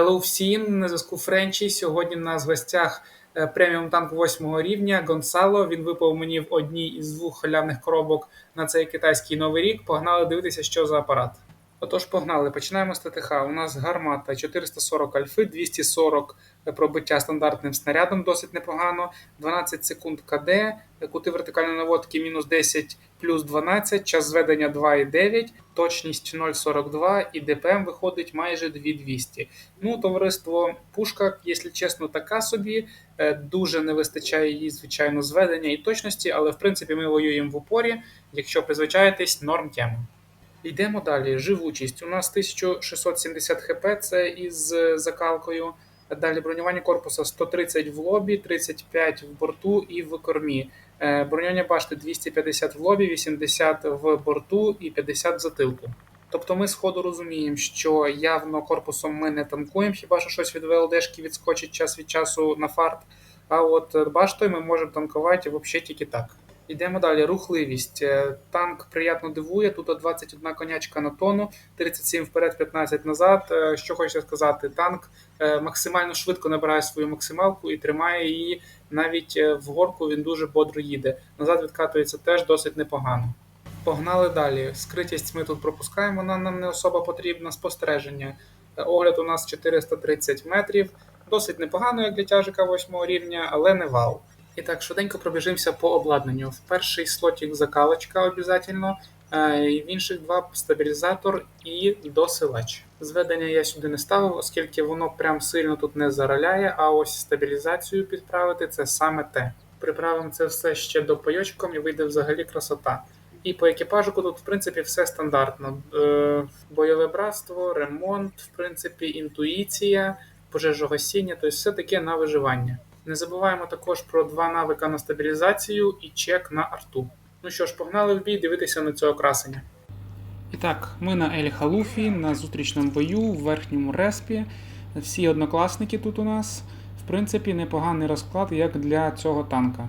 Hello всім, на зв'язку Френчі. Сьогодні у нас в гостях е, преміум танк 8 рівня Гонсало. Він випав мені в одній із двох халявних коробок на цей китайський новий рік. Погнали дивитися, що за апарат. Отож, погнали. Починаємо з ТТХ. У нас гармата 440 альфи, 240 пробиття стандартним снарядом, досить непогано. 12 секунд КД, кути вертикальної наводки мінус 10 плюс 12, час зведення 2,9, точність 0,42 і ДПМ виходить майже 2200. Ну, товариство, пушка, якщо чесно, така собі. Е, Дуже не вистачає її, звичайно, зведення і точності, але в принципі ми воюємо в упорі. Якщо призвичаєтесь, норм тема. Йдемо далі. Живучість. У нас 1670 хп, це із е, закалкою. Далі бронювання корпуса 130 в лобі, 35 в борту і в кормі. Е, Бронювання башти 250 в лобі, 80 в борту і 50 в затилку. Тобто ми сходу розуміємо, що явно корпусом ми не танкуємо, хіба що щось від ВЛДшки відскочить час від часу на фарт. А от е, баштою ми можемо танкувати взагалі тільки так. Йдемо далі. Рухливість. Е, Танк приємно дивує. Тут 21 конячка на тону, 37 вперед, 15 назад. Е, Що хочеться сказати, танк е, максимально швидко набирає свою максималку і тримає її навіть в горку. Він дуже бодро їде. Назад відкатується теж досить непогано. Погнали далі. Скритість ми тут пропускаємо, вона нам не особо потрібна. Спостереження. Огляд у нас 430 метрів. Досить непогано, як для тяжика 8 рівня, але не вау. І так, швиденько пробіжимося по обладнанню. В перший слотик закалочка обов'язково, е, в інших два стабілізатор і досилач. Зведення я сюди не ставив, оскільки воно прям сильно тут не зараляє, а ось стабілізацію підправити це саме те. Приправимо це все ще до пайочком і вийде взагалі красота. І по екіпажику тут, в принципі, все стандартно. Е, бойове братство, ремонт, в принципі, інтуїція, пожежогасіння, тобто все таке на виживання. Не забуваємо також про два навика на стабілізацію і чек на арту. Ну що ж, погнали в бій дивитися на це окрасення. І так, ми на Ель Халуфі на зустрічному бою в верхньому респі. Всі однокласники тут у нас. В принципі, непоганий розклад як для цього танка.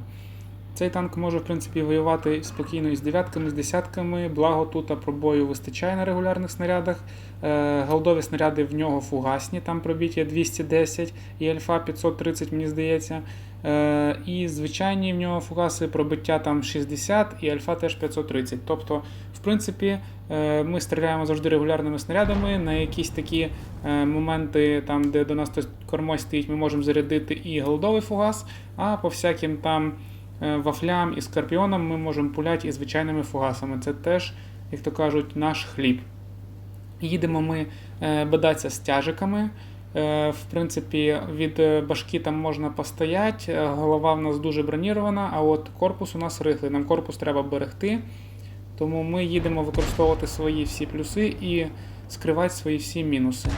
Цей танк може, в принципі, воювати спокійно із дев'ятками, з десятками, благо тут пробою вистачає на регулярних снарядах. Е, Голдові снаряди в нього фугасні, там пробіття 210 і альфа 530, мені здається. Е, І звичайні в нього фугаси пробиття там 60 і альфа теж 530. Тобто, в принципі, е, ми стріляємо завжди регулярними снарядами. На якісь такі моменти, там, де до нас кормой стоїть, ми можемо зарядити і голдовий фугас, а по всяким там вафлям і скорпіонам ми можемо пуляти і звичайними фугасами. Це теж, як то кажуть, наш хліб. Їдемо ми е, бадатися тяжиками. Е, В принципі, від е, башки там можна постояти, е, голова в нас дуже бронірована, а от корпус у нас рихлий. Нам корпус треба берегти. Тому ми їдемо використовувати свої всі плюси і скривати свої всі мінуси.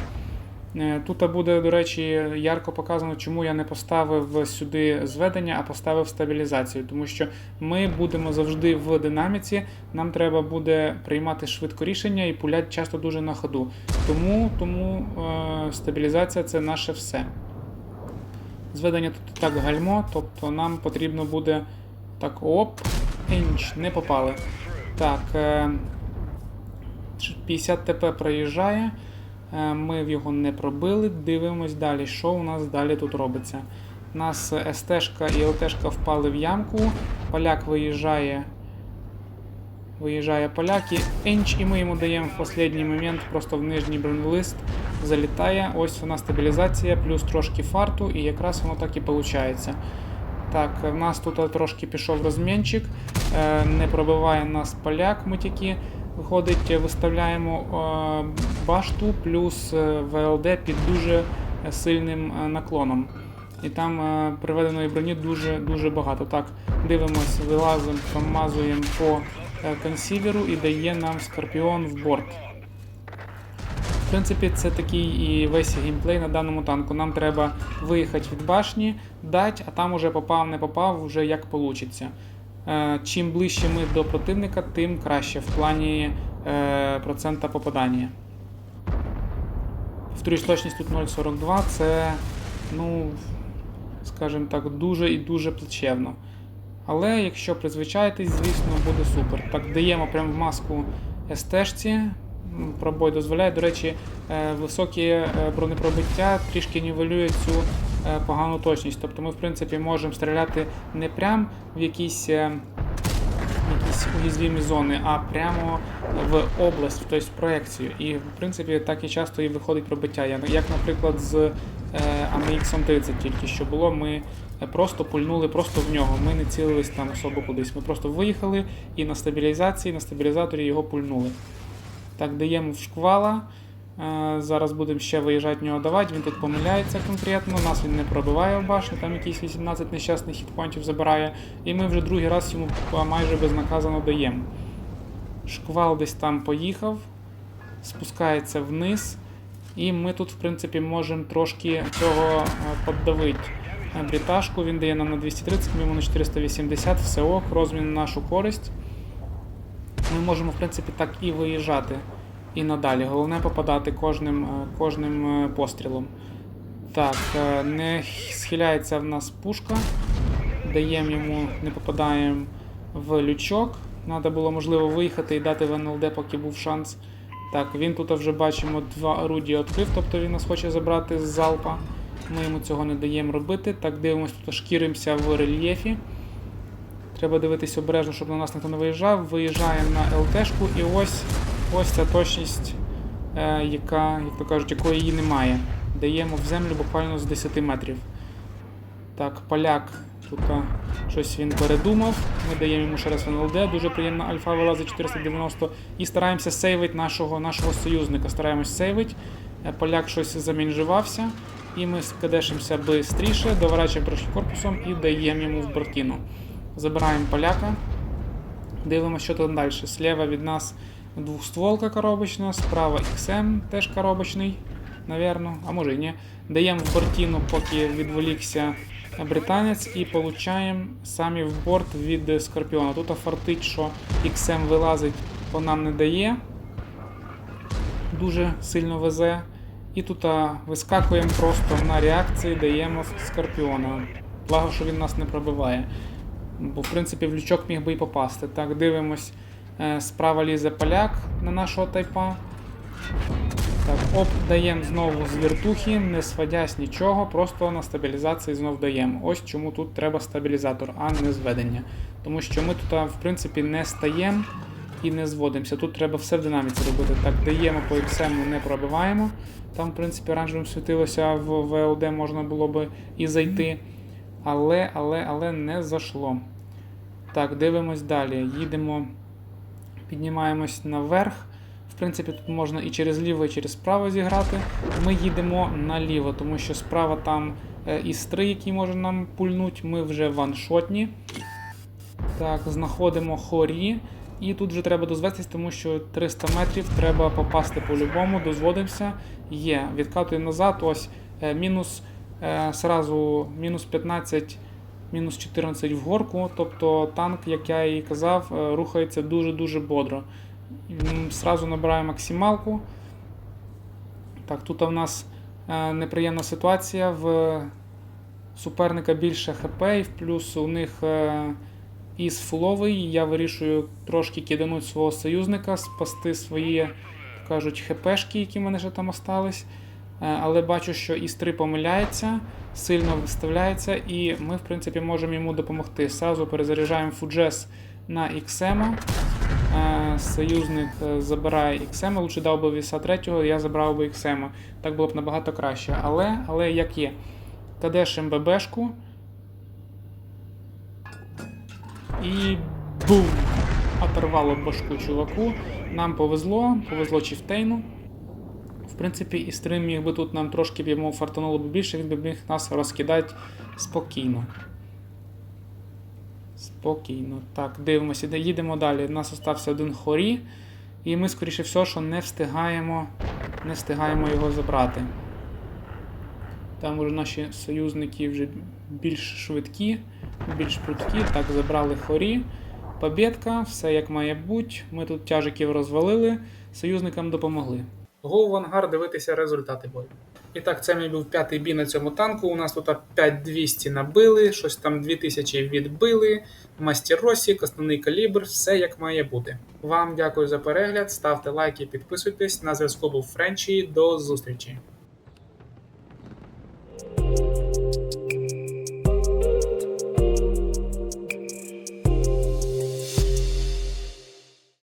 Е, Тут буде, до речі, ярко показано, чому я не поставив сюди зведення, а поставив стабілізацію. Тому що ми будемо завжди в динаміці, нам треба буде приймати швидко рішення і пуляти часто дуже на ходу. Тому, тому е, стабілізація це наше все. Зведення тут так гальмо, тобто нам потрібно буде так, оп, інч, не попали. Так, е, 50 ТП проїжджає. Е, Ми в його не пробили. Дивимось далі, що у нас далі тут робиться. У нас СТ-шка і ЛТ-шка впали в ямку. Поляк виїжджає. Виїжджає поляк і енч, і ми йому даємо в останній момент просто в нижній бронелист. Залітає. Ось нас стабілізація, плюс трошки фарту, і якраз воно так і виходить. Так, в нас тут трошки пішов розмінчик. Е, Не пробиває нас поляк, ми тільки виходить, виставляємо е, башту плюс е, ВЛД під дуже сильним е, наклоном. І там приведеної броні дуже дуже багато. Так, дивимось, вилазимо, промазуємо по консілеру і дає нам скорпіон в борт. В принципі, це такий і весь геймплей на даному танку. Нам треба виїхати від башні, дати, а там уже попав, не попав, вже як вийде. Чим ближче ми до противника, тим краще в плані е, процента попадання. Повторюсь, точність тут 0,42 це, ну, скажімо так, дуже і дуже плачевно. Але якщо призвичаєтесь, звісно, буде супер. Так, даємо прямо в маску СТ-шці, пробой дозволяє. До речі, е, високі е, бронепробиття трішки нівелює цю е, погану точність. Тобто ми, в принципі, можемо стріляти не прям в якісь. е, якісь уязвимі зони, а прямо в область, тобто в проекцію. І в принципі так і часто і виходить пробиття. Як, наприклад, з е, AMX 30 тільки що було, ми е, просто пульнули просто в нього. Ми не цілились там особо кудись. Ми просто виїхали і на стабілізації, на стабілізаторі його пульнули. Так, даємо в шквала. Е, Зараз будемо ще виїжджати в нього давати. Він тут помиляється конкретно. Нас він не пробиває в башню, там якісь 18 нещасних хітпонтів забирає. І ми вже другий раз йому майже безнаказано даємо. Шквал десь там поїхав, спускається вниз. І ми тут, в принципі, можемо трошки цього піддавити. Бриташку він дає нам на 230, ми йому на 480, все ок, розмін на нашу користь. Ми можемо, в принципі, так і виїжджати і надалі. Головне попадати кожним, е, кожним е, пострілом. Так, е, не схиляється в нас пушка. Даємо йому, не попадаємо в лючок. Треба було, можливо, виїхати і дати в НЛД, поки був шанс. Так, він тут вже бачимо два орудія відкрив, тобто він нас хоче забрати з залпа. Ми йому цього не даємо робити. Так, дивимося, тут шкіримося в рельєфі. Треба дивитися обережно, щоб на нас ніхто не виїжджав. Виїжджаємо на ЛТшку і ось ось ця точність, е, яка, як то кажуть, якої її немає. Даємо в землю буквально з 10 метрів. Так, поляк тут щось він передумав. Ми даємо йому ще раз НЛД. Дуже приємна альфа вилазить 490. І стараємося сейвити нашого, нашого союзника. Стараємось сейвити. Е, Поляк щось замінжувався. І ми скадешимося швидше, доворачуємо трошки корпусом і даємо йому в бортіну. Забираємо поляка. Дивимося, що там далі. Слева від нас двохстволка коробочна, справа XM теж коробочний, навірно, а може і ні. Даємо в бортіну, поки відволікся британець, і получаємо самі в борт від Скорпіона. Тут фартить, що XM вилазить, по нам не дає. Дуже сильно везе. І тут вискакуємо просто на реакції, даємо Скорпіона. Благо, що він нас не пробиває. Бо, в принципі, в лючок міг би і попасти. Так, дивимось. Е, Справа лізе поляк на нашого тайпа. Так, оп, даємо знову з віртухи, не сводясь нічого, просто на стабілізації знов даємо. Ось чому тут треба стабілізатор, а не зведення. Тому що ми тут, в принципі, не стаємо і не зводимося. Тут треба все в динаміці робити. Так, даємо по XM, не пробиваємо. Там, в принципі, оранжевим світилося, в ВЛД можна було би і зайти. Але, але, але не зайшло. Так, дивимось далі. Їдемо, піднімаємось наверх. В принципі, тут можна і через ліво, і через право зіграти. Ми їдемо наліво, тому що справа там е, ІС-3, може нам пульнуть. Ми вже ваншотні. Так, знаходимо хорі. І тут вже треба дозвестись, тому що 300 метрів треба попасти по-любому. Дозводимося. Є. Відкатуємо назад. Ось е, мінус е, сразу мінус 15, мінус 14 в горку. Тобто танк, як я і казав, е, рухається дуже-дуже бодро. Сразу набираю максималку. Так, тут у нас е, неприємна ситуація. В суперника більше ХП, і в плюс у них е, із фуловий. Я вирішую трошки кидануть свого союзника, спасти свої, кажуть, ХПшки, які в мене ще там остались. Е, Але бачу, що із 3 помиляється, сильно виставляється, і ми, в принципі, можемо йому допомогти. Сразу перезаряджаємо фуджес на XM. Е, Союзник е, забирає XM, лучше дав би віса третього, я забрав би XM. Так було б набагато краще. Але, але як є. Кадеш МББшку. І бум! Оторвало башку чуваку. Нам повезло, повезло Чіфтейну. В принципі, і стрим міг би тут нам трошки б йому фартануло б більше, він би міг нас розкидати спокійно. Спокійно. Так, дивимося, де їдемо далі. У нас остався один хорі, і ми, скоріше всього, що не встигаємо, не встигаємо його забрати. Там уже наші союзники вже більш швидкі, більш прудкі. Так, забрали хорі. Побєдка, все як має бути. Ми тут тяжиків розвалили, союзникам допомогли. Гоу в ангар дивитися результати бою. І так, це мій був п'ятий бій на цьому танку. У нас тут 5200 набили, щось там 2000 відбили, мастеросік, основний калібр, все як має бути. Вам дякую за перегляд, ставте лайки, підписуйтесь. На зв'язку був Френчі. До зустрічі!